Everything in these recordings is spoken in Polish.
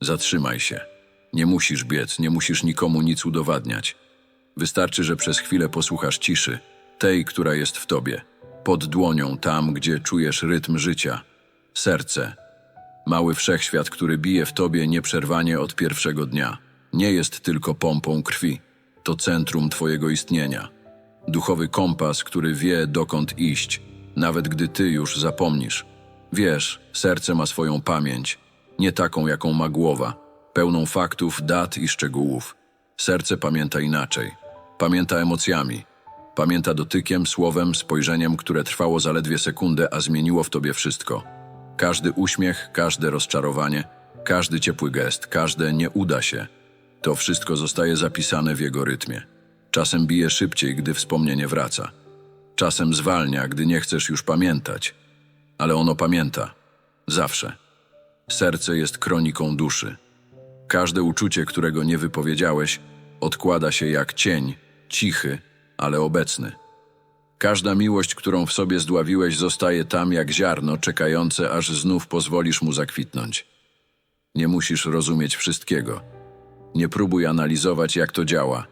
Zatrzymaj się. Nie musisz biec, nie musisz nikomu nic udowadniać. Wystarczy, że przez chwilę posłuchasz ciszy, tej, która jest w tobie, pod dłonią, tam, gdzie czujesz rytm życia. Serce. Mały wszechświat, który bije w tobie nieprzerwanie od pierwszego dnia. Nie jest tylko pompą krwi, to centrum twojego istnienia. Duchowy kompas, który wie, dokąd iść, nawet gdy ty już zapomnisz. Wiesz, serce ma swoją pamięć, nie taką, jaką ma głowa, pełną faktów, dat i szczegółów. Serce pamięta inaczej. Pamięta emocjami. Pamięta dotykiem, słowem, spojrzeniem, które trwało zaledwie sekundę, a zmieniło w tobie wszystko. Każdy uśmiech, każde rozczarowanie, każdy ciepły gest, każde nie uda się. To wszystko zostaje zapisane w jego rytmie. Czasem bije szybciej, gdy wspomnienie wraca. Czasem zwalnia, gdy nie chcesz już pamiętać. Ale ono pamięta. Zawsze. Serce jest kroniką duszy. Każde uczucie, którego nie wypowiedziałeś, odkłada się jak cień, cichy, ale obecny. Każda miłość, którą w sobie zdławiłeś, zostaje tam jak ziarno czekające, aż znów pozwolisz mu zakwitnąć. Nie musisz rozumieć wszystkiego. Nie próbuj analizować, jak to działa.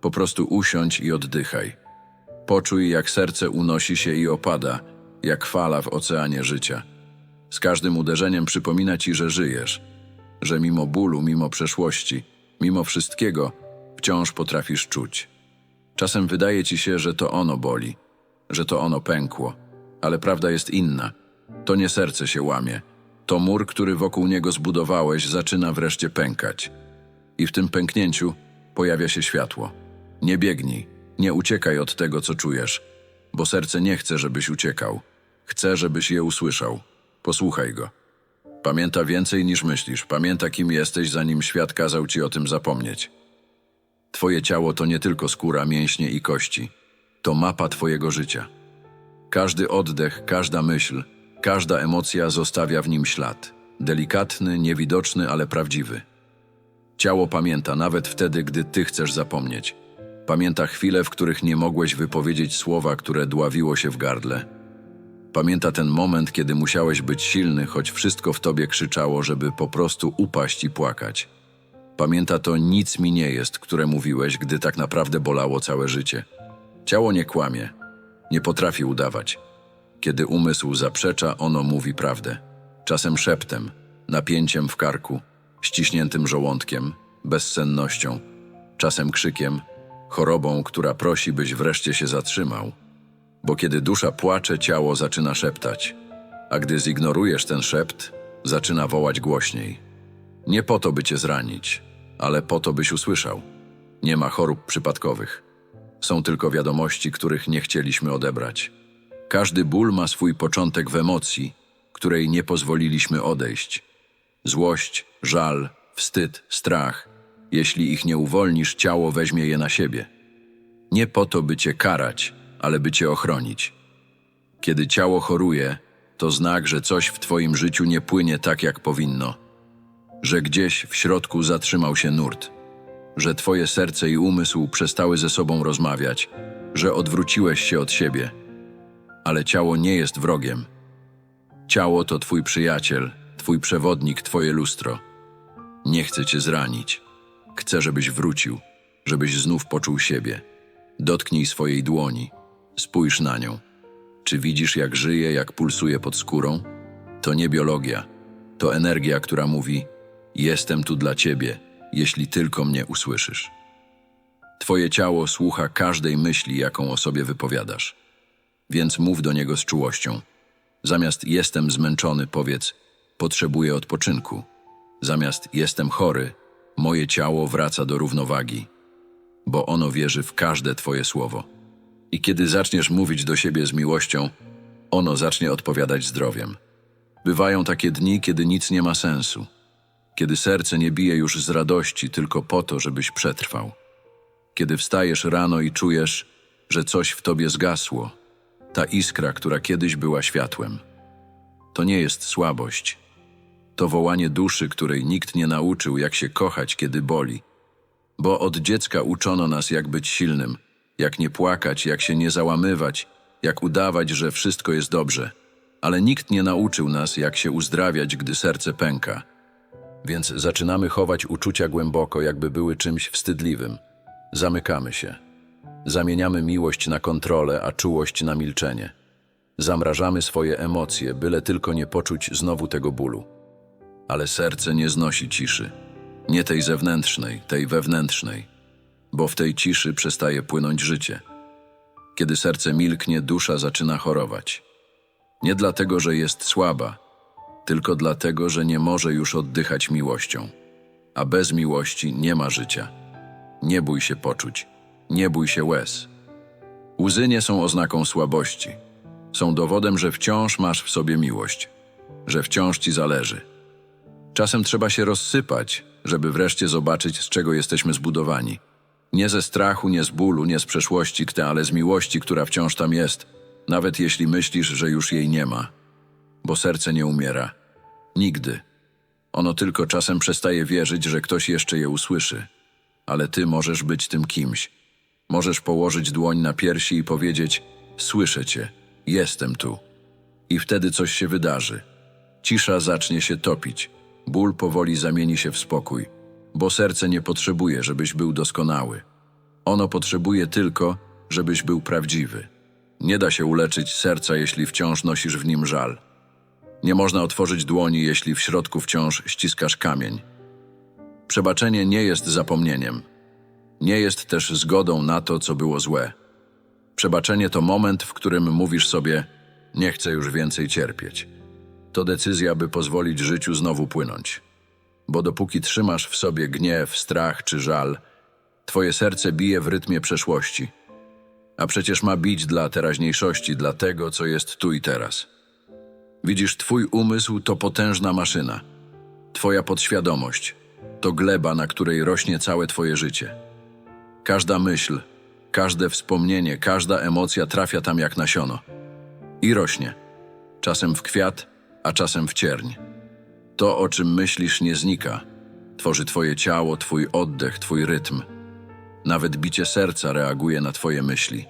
Po prostu usiądź i oddychaj. Poczuj, jak serce unosi się i opada, jak fala w oceanie życia. Z każdym uderzeniem przypomina ci, że żyjesz, że mimo bólu, mimo przeszłości, mimo wszystkiego, wciąż potrafisz czuć. Czasem wydaje ci się, że to ono boli, że to ono pękło, ale prawda jest inna. To nie serce się łamie. To mur, który wokół niego zbudowałeś, zaczyna wreszcie pękać. I w tym pęknięciu pojawia się światło. Nie biegnij, nie uciekaj od tego, co czujesz, bo serce nie chce, żebyś uciekał. Chce, żebyś je usłyszał. Posłuchaj go. Pamięta więcej niż myślisz, pamięta kim jesteś, zanim świat kazał ci o tym zapomnieć. Twoje ciało to nie tylko skóra, mięśnie i kości. To mapa Twojego życia. Każdy oddech, każda myśl, każda emocja zostawia w nim ślad. Delikatny, niewidoczny, ale prawdziwy. Ciało pamięta nawet wtedy, gdy Ty chcesz zapomnieć. Pamięta chwile, w których nie mogłeś wypowiedzieć słowa, które dławiło się w gardle. Pamięta ten moment, kiedy musiałeś być silny, choć wszystko w Tobie krzyczało, żeby po prostu upaść i płakać. Pamięta to nic mi nie jest, które mówiłeś, gdy tak naprawdę bolało całe życie. Ciało nie kłamie, nie potrafi udawać. Kiedy umysł zaprzecza, ono mówi prawdę. Czasem szeptem, napięciem w karku, ściśniętym żołądkiem, bezsennością, czasem krzykiem, chorobą, która prosi, byś wreszcie się zatrzymał. Bo kiedy dusza płacze, ciało zaczyna szeptać, a gdy zignorujesz ten szept, zaczyna wołać głośniej. Nie po to, by cię zranić, ale po to, byś usłyszał. Nie ma chorób przypadkowych. Są tylko wiadomości, których nie chcieliśmy odebrać. Każdy ból ma swój początek w emocji, której nie pozwoliliśmy odejść. Złość, żal, wstyd, strach. Jeśli ich nie uwolnisz, ciało weźmie je na siebie. Nie po to, by cię karać, ale by cię ochronić. Kiedy ciało choruje, to znak, że coś w twoim życiu nie płynie tak, jak powinno że gdzieś w środku zatrzymał się nurt, że twoje serce i umysł przestały ze sobą rozmawiać, że odwróciłeś się od siebie. Ale ciało nie jest wrogiem. Ciało to twój przyjaciel, twój przewodnik, twoje lustro. Nie chce cię zranić. Chcę, żebyś wrócił, żebyś znów poczuł siebie. Dotknij swojej dłoni, spójrz na nią. Czy widzisz, jak żyje, jak pulsuje pod skórą? To nie biologia, to energia, która mówi: Jestem tu dla ciebie, jeśli tylko mnie usłyszysz. Twoje ciało słucha każdej myśli, jaką o sobie wypowiadasz. Więc mów do niego z czułością. Zamiast jestem zmęczony, powiedz: Potrzebuję odpoczynku. Zamiast jestem chory, moje ciało wraca do równowagi, bo ono wierzy w każde Twoje słowo. I kiedy zaczniesz mówić do siebie z miłością, ono zacznie odpowiadać zdrowiem. Bywają takie dni, kiedy nic nie ma sensu kiedy serce nie bije już z radości tylko po to, żebyś przetrwał. Kiedy wstajesz rano i czujesz, że coś w tobie zgasło, ta iskra, która kiedyś była światłem. To nie jest słabość. To wołanie duszy, której nikt nie nauczył, jak się kochać, kiedy boli. Bo od dziecka uczono nas, jak być silnym, jak nie płakać, jak się nie załamywać, jak udawać, że wszystko jest dobrze. Ale nikt nie nauczył nas, jak się uzdrawiać, gdy serce pęka Więc zaczynamy chować uczucia głęboko, jakby były czymś wstydliwym. Zamykamy się. Zamieniamy miłość na kontrolę, a czułość na milczenie. Zamrażamy swoje emocje, byle tylko nie poczuć znowu tego bólu. Ale serce nie znosi ciszy. Nie tej zewnętrznej, tej wewnętrznej. Bo w tej ciszy przestaje płynąć życie. Kiedy serce milknie, dusza zaczyna chorować. Nie dlatego, że jest słaba, tylko dlatego, że nie może już oddychać miłością. A bez miłości nie ma życia. Nie bój się poczuć, nie bój się łez. Łzy nie są oznaką słabości. Są dowodem, że wciąż masz w sobie miłość, że wciąż ci zależy. Czasem trzeba się rozsypać, żeby wreszcie zobaczyć, z czego jesteśmy zbudowani. Nie ze strachu, nie z bólu, nie z przeszłości, ale z miłości, która wciąż tam jest, nawet jeśli myślisz, że już jej nie ma. Bo serce nie umiera. Nigdy. Ono tylko czasem przestaje wierzyć, że ktoś jeszcze je usłyszy. Ale ty możesz być tym kimś. Możesz położyć dłoń na piersi i powiedzieć: Słyszę cię, jestem tu. I wtedy coś się wydarzy. Cisza zacznie się topić, ból powoli zamieni się w spokój, bo serce nie potrzebuje, żebyś był doskonały. Ono potrzebuje tylko, żebyś był prawdziwy. Nie da się uleczyć serca, jeśli wciąż nosisz w nim żal. Nie można otworzyć dłoni, jeśli w środku wciąż ściskasz kamień. Przebaczenie nie jest zapomnieniem. Nie jest też zgodą na to, co było złe. Przebaczenie to moment, w którym mówisz sobie: Nie chcę już więcej cierpieć. To decyzja, by pozwolić życiu znowu płynąć. Bo dopóki trzymasz w sobie gniew, strach czy żal, twoje serce bije w rytmie przeszłości. A przecież ma bić dla teraźniejszości, dla tego, co jest tu i teraz. Widzisz, twój umysł to potężna maszyna. Twoja podświadomość to gleba, na której rośnie całe twoje życie. Każda myśl, każde wspomnienie, każda emocja trafia tam jak nasiono. I rośnie. Czasem w kwiat, a czasem w cierń. To, o czym myślisz, nie znika. Tworzy twoje ciało, twój oddech, twój rytm. Nawet bicie serca reaguje na twoje myśli.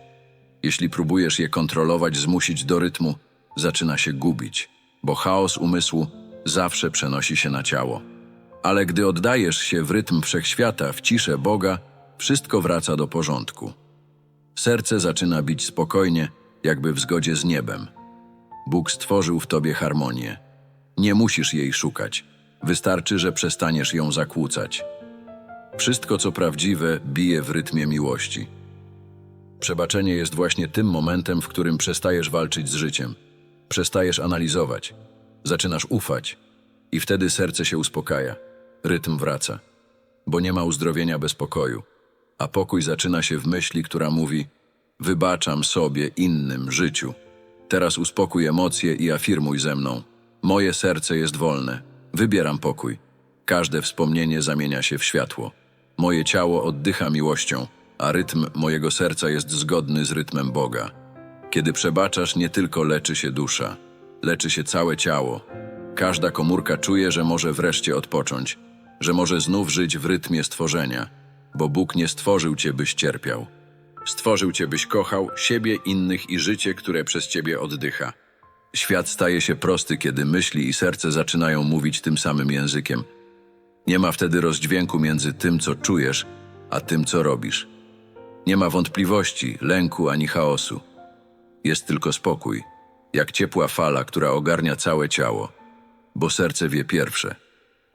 Jeśli próbujesz je kontrolować, zmusić do rytmu, zaczyna się gubić, bo chaos umysłu zawsze przenosi się na ciało. Ale gdy oddajesz się w rytm wszechświata, w ciszę Boga, wszystko wraca do porządku. Serce zaczyna bić spokojnie, jakby w zgodzie z niebem. Bóg stworzył w tobie harmonię. Nie musisz jej szukać, wystarczy, że przestaniesz ją zakłócać. Wszystko, co prawdziwe, bije w rytmie miłości. Przebaczenie jest właśnie tym momentem, w którym przestajesz walczyć z życiem, przestajesz analizować, zaczynasz ufać. I wtedy serce się uspokaja, rytm wraca, bo nie ma uzdrowienia bez pokoju, a pokój zaczyna się w myśli, która mówi: Wybaczam sobie, innym, życiu. Teraz uspokój emocje i afirmuj ze mną: Moje serce jest wolne, wybieram pokój. Każde wspomnienie zamienia się w światło. Moje ciało oddycha miłością, a rytm mojego serca jest zgodny z rytmem Boga. Kiedy przebaczasz, nie tylko leczy się dusza, leczy się całe ciało. Każda komórka czuje, że może wreszcie odpocząć, że może znów żyć w rytmie stworzenia, bo Bóg nie stworzył cię, byś cierpiał. Stworzył cię, byś kochał siebie, innych i życie, które przez ciebie oddycha. Świat staje się prosty, kiedy myśli i serce zaczynają mówić tym samym językiem. Nie ma wtedy rozdźwięku między tym, co czujesz, a tym, co robisz. Nie ma wątpliwości, lęku ani chaosu. Jest tylko spokój, jak ciepła fala, która ogarnia całe ciało, bo serce wie pierwsze.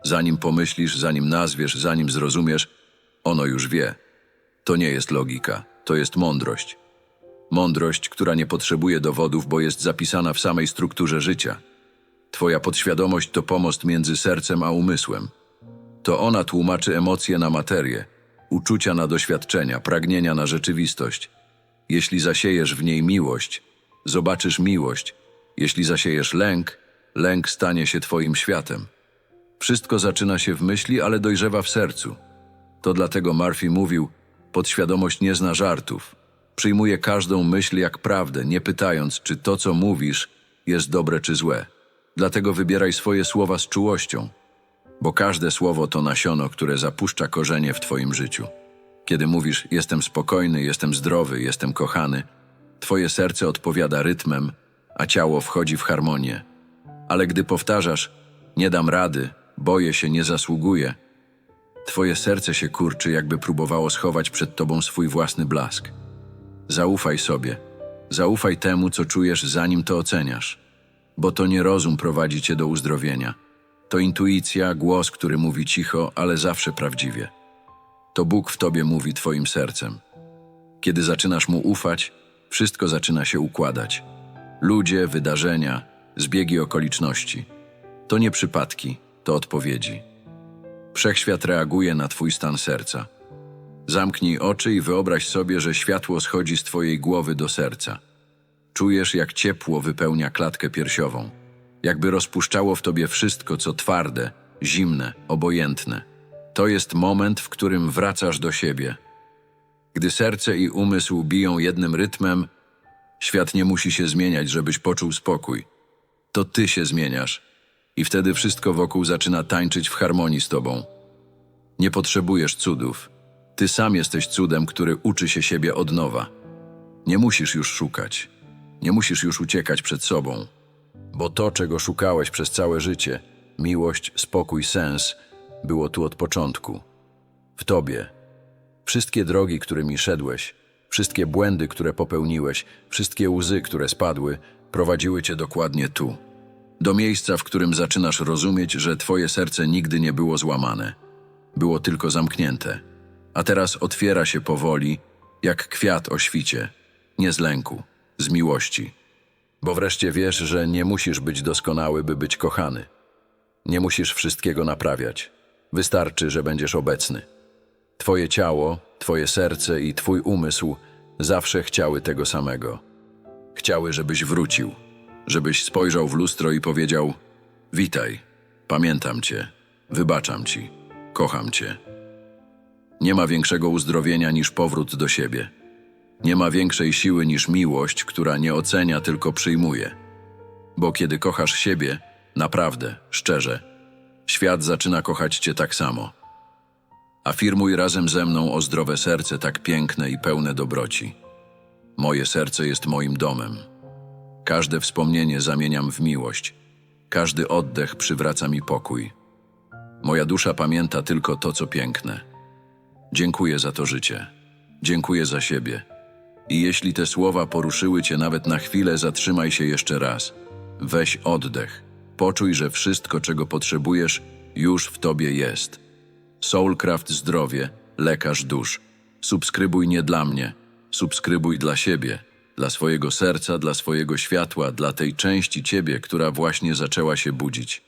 Zanim pomyślisz, zanim nazwiesz, zanim zrozumiesz, ono już wie. To nie jest logika, to jest mądrość. Mądrość, która nie potrzebuje dowodów, bo jest zapisana w samej strukturze życia. Twoja podświadomość to pomost między sercem a umysłem. To ona tłumaczy emocje na materię, uczucia na doświadczenia, pragnienia na rzeczywistość. Jeśli zasiejesz w niej miłość, zobaczysz miłość. Jeśli zasiejesz lęk, lęk stanie się Twoim światem. Wszystko zaczyna się w myśli, ale dojrzewa w sercu. To dlatego Murphy mówił: Podświadomość nie zna żartów. Przyjmuje każdą myśl jak prawdę, nie pytając, czy to, co mówisz, jest dobre czy złe. Dlatego wybieraj swoje słowa z czułością, bo każde słowo to nasiono, które zapuszcza korzenie w Twoim życiu. Kiedy mówisz: Jestem spokojny, jestem zdrowy, jestem kochany, Twoje serce odpowiada rytmem, a ciało wchodzi w harmonię. Ale gdy powtarzasz: Nie dam rady, boję się, nie zasługuję. Twoje serce się kurczy, jakby próbowało schować przed tobą swój własny blask. Zaufaj sobie. Zaufaj temu, co czujesz, zanim to oceniasz. Bo to nie rozum prowadzi cię do uzdrowienia. To intuicja, głos, który mówi cicho, ale zawsze prawdziwie. To Bóg w tobie mówi twoim sercem. Kiedy zaczynasz mu ufać, wszystko zaczyna się układać. Ludzie, wydarzenia, zbiegi okoliczności. To nie przypadki, to odpowiedzi. Wszechświat reaguje na twój stan serca. Zamknij oczy i wyobraź sobie, że światło schodzi z twojej głowy do serca. Czujesz, jak ciepło wypełnia klatkę piersiową, jakby rozpuszczało w tobie wszystko, co twarde, zimne, obojętne. To jest moment, w którym wracasz do siebie. Gdy serce i umysł biją jednym rytmem, świat nie musi się zmieniać, żebyś poczuł spokój. To ty się zmieniasz i wtedy wszystko wokół zaczyna tańczyć w harmonii z tobą. Nie potrzebujesz cudów. Ty sam jesteś cudem, który uczy się siebie od nowa. Nie musisz już szukać. Nie musisz już uciekać przed sobą. Bo to, czego szukałeś przez całe życie miłość, spokój, sens było tu od początku. W tobie. Wszystkie drogi, którymi szedłeś, wszystkie błędy, które popełniłeś, wszystkie łzy, które spadły, prowadziły cię dokładnie tu. Do miejsca, w którym zaczynasz rozumieć, że twoje serce nigdy nie było złamane. Było tylko zamknięte. A teraz otwiera się powoli, jak kwiat o świcie. Nie z lęku, z miłości. Bo wreszcie wiesz, że nie musisz być doskonały, by być kochany. Nie musisz wszystkiego naprawiać. Wystarczy, że będziesz obecny. Twoje ciało, Twoje serce i Twój umysł zawsze chciały tego samego. Chciały, żebyś wrócił, żebyś spojrzał w lustro i powiedział: Witaj, pamiętam Cię, wybaczam Ci, kocham Cię. Nie ma większego uzdrowienia niż powrót do siebie. Nie ma większej siły niż miłość, która nie ocenia, tylko przyjmuje. Bo kiedy kochasz siebie, naprawdę, szczerze, świat zaczyna kochać Cię tak samo. Afirmuj razem ze mną o zdrowe serce tak piękne i pełne dobroci. Moje serce jest moim domem. Każde wspomnienie zamieniam w miłość. Każdy oddech przywraca mi pokój. Moja dusza pamięta tylko to, co piękne. Dziękuję za to życie. Dziękuję za siebie. I jeśli te słowa poruszyły cię nawet na chwilę, zatrzymaj się jeszcze raz. Weź oddech. Poczuj, że wszystko, czego potrzebujesz, już w tobie jest. Soulcraft Zdrowie, lekarz dusz. Subskrybuj nie dla mnie, subskrybuj dla siebie, dla swojego serca, dla swojego światła, dla tej części ciebie, która właśnie zaczęła się budzić.